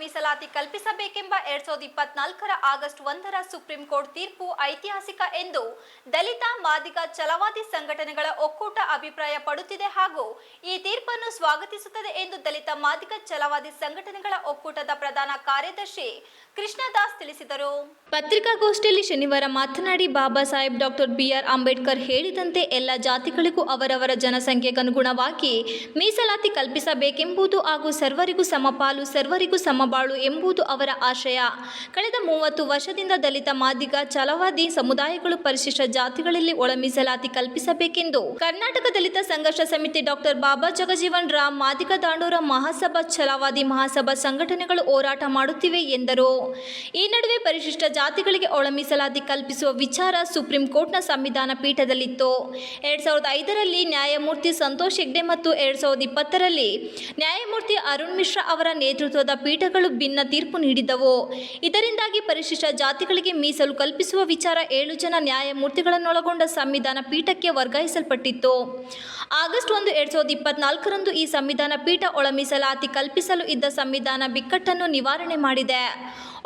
ಮೀಸಲಾತಿ ಕಲ್ಪಿಸಬೇಕೆಂಬ ಎರಡ್ ಸಾವಿರದ ಇಪ್ಪತ್ನಾಲ್ಕರ ಆಗಸ್ಟ್ ಒಂದರ ಸುಪ್ರೀಂ ಕೋರ್ಟ್ ತೀರ್ಪು ಐತಿಹಾಸಿಕ ಎಂದು ದಲಿತ ಮಾದಿಗ ಚಲವಾದಿ ಸಂಘಟನೆಗಳ ಒಕ್ಕೂಟ ಅಭಿಪ್ರಾಯ ಪಡುತ್ತಿದೆ ಹಾಗೂ ಈ ತೀರ್ಪನ್ನು ಸ್ವಾಗತಿಸುತ್ತದೆ ಎಂದು ದಲಿತ ಮಾದಿಗ ಛಲವಾದಿ ಸಂಘಟನೆಗಳ ಒಕ್ಕೂಟದ ಪ್ರಧಾನ ಕಾರ್ಯದರ್ಶಿ ಕೃಷ್ಣದಾಸ್ ತಿಳಿಸಿದರು. ಪತ್ರಿಕಾಗೋಷ್ಠಿಯಲ್ಲಿ ಶನಿವಾರ ಮಾತನಾಡಿ ಬಾಬಾ ಸಾಹೇಬ್ ಡಾಕ್ಟರ್ ಬಿಆರ್ ಅಂಬೇಡ್ಕರ್ ಹೇಳಿದಂತೆ ಎಲ್ಲ ಜಾತಿಗಳಿಗೂ ಅವರವರ ಜನಸಂಖ್ಯೆಗನುಗುಣವಾಗಿ ಮೀಸಲಾತಿ ಕಲ್ಪಿಸಬೇಕೆಂಬುದು ಹಾಗೂ ಸರ್ವರಿಗೂ ಸಮಪಾಲು ಸರ್ವರಿಗೂ ಸಮಬಾಳು ಎಂಬುದು ಅವರ ಆಶಯ. ಕಳೆದ ಮೂವತ್ತು ವರ್ಷದಿಂದ ದಲಿತ ಮಾದಿಗ ಛಲವಾದಿ ಸಮುದಾಯಗಳು ಪರಿಶಿಷ್ಟ ಜಾತಿಗಳಲ್ಲಿ ಒಳ ಮೀಸಲಾತಿ ಕಲ್ಪಿಸಬೇಕೆಂದು ಕರ್ನಾಟಕ ದಲಿತ ಸಂಘರ್ಷ ಸಮಿತಿ ಡಾಕ್ಟರ್ ಬಾಬಾ ಜಗಜೀವನ್ ರಾಮ್, ಮಾದಿಗ ದಾಂಡೋರ ಮಹಾಸಭಾ ಛಲವಾದಿ ಮಹಾಸಭಾ ಸಂಘಟನೆಗಳು ಹೋರಾಟ ಮಾಡುತ್ತಿವೆ ಎಂದರು. ಈ ನಡುವೆ ಪರಿಶಿಷ್ಟ ಜಾತಿಗಳಿಗೆ ಒಳ ಮೀಸಲಾತಿ ಕಲ್ಪಿಸುವ ವಿಚಾರ ಸುಪ್ರೀಂ ಕೋರ್ಟ್ನ ಸಂವಿಧಾನ ಪೀಠದಲ್ಲಿತ್ತು. ಎರಡ್ ಸಾವಿರದ ಐದರಲ್ಲಿ ನ್ಯಾಯಮೂರ್ತಿ ಸಂತೋಷ್ ಹೆಗ್ಡೆ ಮತ್ತು ಎರಡ್ ಸಾವಿರದ ಇಪ್ಪತ್ತರಲ್ಲಿ ನ್ಯಾಯಮೂರ್ತಿ ಅರುಣ್ ಮಿಶ್ರಾ ಅವರ ನೇತೃತ್ವದ ಪೀಠಗಳು ಭಿನ್ನ ತೀರ್ಪು ನೀಡಿದ್ದವು. ಇದರಿಂದಾಗಿ ಪರಿಶಿಷ್ಟ ಜಾತಿಗಳಿಗೆ ಮೀಸಲು ಕಲ್ಪಿಸುವ ವಿಚಾರ ಏಳು ಜನ ನ್ಯಾಯಮೂರ್ತಿಗಳನ್ನೊಳಗೊಂಡ ಸಂವಿಧಾನ ಪೀಠಕ್ಕೆ ವರ್ಗಾಯಿಸಲ್ಪಟ್ಟಿತ್ತು. ಆಗಸ್ಟ್ ಒಂದು ಎರಡ್ ಸಾವಿರದ ಇಪ್ಪತ್ನಾಲ್ಕರಂದು ಈ ಸಂವಿಧಾನ ಪೀಠ ಒಳ ಮೀಸಲಾತಿ ಕಲ್ಪಿಸಲು ಇದ್ದ ಸಂವಿಧಾನ ಬಿಕ್ಕಟ್ಟನ್ನು ನಿವಾರಣೆ ಮಾಡಿದೆ.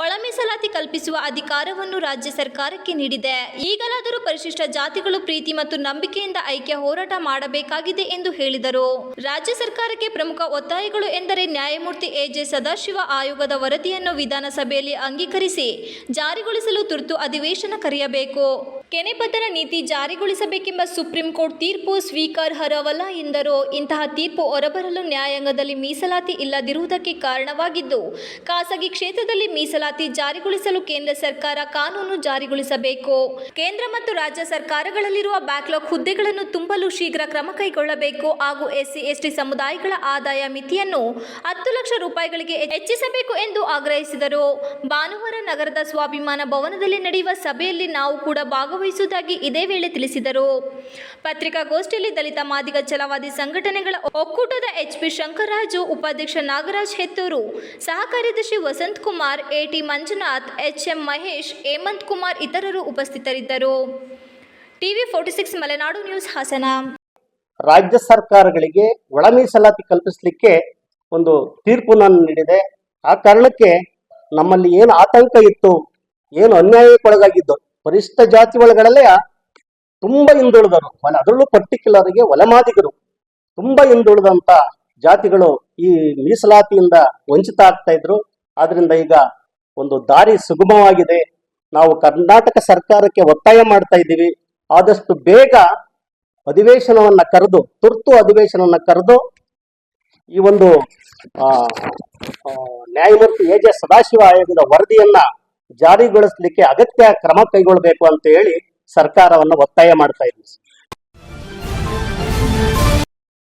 ಒಳ ಮೀಸಲಾತಿ ಕಲ್ಪಿಸುವ ಅಧಿಕಾರವನ್ನು ರಾಜ್ಯ ಸರ್ಕಾರಕ್ಕೆ ನೀಡಿದೆ. ಈಗಲಾದರೂ ಪರಿಶಿಷ್ಟ ಜಾತಿಗಳು ಪ್ರೀತಿ ಮತ್ತು ನಂಬಿಕೆಯಿಂದ ಐಕ್ಯ ಹೋರಾಟ ಮಾಡಬೇಕಾಗಿದೆ ಎಂದು ಹೇಳಿದರು. ರಾಜ್ಯ ಸರ್ಕಾರಕ್ಕೆ ಪ್ರಮುಖ ಒತ್ತಾಯಗಳು ಎಂದರೆ ನ್ಯಾಯಮೂರ್ತಿ ಎ ಎಜೆ ಸದಾಶಿವ ಆಯೋಗದ ವರದಿಯನ್ನು ವಿಧಾನಸಭೆಯಲ್ಲಿ ಅಂಗೀಕರಿಸಿ ಜಾರಿಗೊಳಿಸಲು ತುರ್ತು ಅಧಿವೇಶನ ಕರೆಯಬೇಕು. ಕೆನೆಪತ್ರ ನೀತಿ ಜಾರಿಗೊಳಿಸಬೇಕೆಂಬ ಸುಪ್ರೀಂ ಕೋರ್ಟ್ ತೀರ್ಪು ಸ್ವೀಕಾರಾರ್ಹವಲ್ಲ ಎಂದರು. ಇಂತಹ ತೀರ್ಪು ಹೊರಬರಲು ನ್ಯಾಯಾಂಗದಲ್ಲಿ ಮೀಸಲಾತಿ ಇಲ್ಲದಿರುವುದಕ್ಕೆ ಕಾರಣವಾಗಿದ್ದು, ಖಾಸಗಿ ಕ್ಷೇತ್ರದಲ್ಲಿ ಮೀಸಲಾತಿ ಜಾರಿಗೊಳಿಸಲು ಕೇಂದ್ರ ಸರ್ಕಾರ ಕಾನೂನು ಜಾರಿಗೊಳಿಸಬೇಕು. ಕೇಂದ್ರ ಮತ್ತು ರಾಜ್ಯ ಸರ್ಕಾರಗಳಲ್ಲಿರುವ ಬ್ಯಾಕ್ಲಾಗ್ ಹುದ್ದೆಗಳನ್ನು ತುಂಬಲು ಶೀಘ್ರ ಕ್ರಮ ಕೈಗೊಳ್ಳಬೇಕು ಹಾಗೂ ಎಸ್ಸಿ, ಎಸ್ಟಿ ಸಮುದಾಯಗಳ ಆದಾಯ ಮಿತಿಯನ್ನು ಹತ್ತು ಲಕ್ಷ ರೂಪಾಯಿಗಳಿಗೆ ಹೆಚ್ಚಿಸಬೇಕು ಎಂದು ಆಗ್ರಹಿಸಿದರು. ಭಾನುವಾರ ನಗರದ ಸ್ವಾಭಿಮಾನ ಭವನದಲ್ಲಿ ನಡೆಯುವ ಸಭೆಯಲ್ಲಿ ನಾವು ಕೂಡ ಭಾಗವಹಿಸುವುದಾಗಿ ಇದೇ ವೇಳೆ ತಿಳಿಸಿದರು. ಪತ್ರಿಕಾಗೋಷ್ಠಿಯಲ್ಲಿ ದಲಿತ ಮಾದಿಗ ಛಲವಾದಿ ಸಂಘಟನೆಗಳ ಒಕ್ಕೂಟದ ಎಚ್ ಪಿ ಶಂಕರರಾಜು, ಉಪಾಧ್ಯಕ್ಷ ನಾಗರಾಜ್ ಹೆತ್ತೂರು ಸಹ ಕಾರ್ಯದರ್ಶಿ Vasanth Kumar AT Manjunath, H M Mahesh, Hemanth Kumar ಇತರರು ಉಪಸ್ಥಿತರಿದ್ದರು. TV forty six Malenadu news Hassan. ರಾಜ್ಯ ಸರ್ಕಾರಗಳಿಗೆ ಒಳ ಮೀಸಲಾತಿ ಕಲ್ಪಿಸಲಿಕ್ಕೆ ಒಂದು ತೀರ್ಪನ್ನು ನೀಡಿದೆ. ಆ ಕಾರಣಕ್ಕೆ ನಮ್ಮಲ್ಲಿ ಏನು ಆತಂಕ ಇತ್ತು, ಏನು ಅನ್ಯಾಯಕ್ಕೊಳಗಾಗಿದ್ದು ಪರಿಶಿಷ್ಟ ಜಾತಿ ಒಳಗಡಲೆ ತುಂಬಾ ಹಿಂದುಳಿದರು ಅದರಲ್ಲೂ ಪರ್ಟಿಕ್ಯುಲರ್ಗೆ ಒಲಮಾದಿಗರು. ತುಂಬಾ ಹಿಂದುಳಿದಂತ ಜಾತಿಗಳು ಈ ಮೀಸಲಾತಿಯಿಂದ ವಂಚಿತ ಆಗ್ತಾ ಇದ್ರು. ಆದ್ರಿಂದ ಈಗ ಒಂದು ದಾರಿ ಸುಗಮವಾಗಿದೆ. ನಾವು ಕರ್ನಾಟಕ ಸರ್ಕಾರಕ್ಕೆ ಒತ್ತಾಯ ಮಾಡ್ತಾ ಇದ್ದೀವಿ. ಆದಷ್ಟು ಬೇಗ ಅಧಿವೇಶನವನ್ನ ಕರೆದು, ತುರ್ತು ಅಧಿವೇಶನವನ್ನ ಕರೆದು ಈ ಒಂದು ನ್ಯಾಯಮೂರ್ತಿ ಎ ಜೆ ಸದಾಶಿವ ಆಯೋಗದ ವರದಿಯನ್ನ ಜಾರಿಗೊಳಿಸಲಿಕ್ಕೆ ಅಗತ್ಯ ಕ್ರಮ ಕೈಗೊಳ್ಳಬೇಕು ಅಂತ ಹೇಳಿ ಸರ್ಕಾರವನ್ನು ಒತ್ತಾಯ ಮಾಡ್ತಾ ಇದ್ದೀವಿ.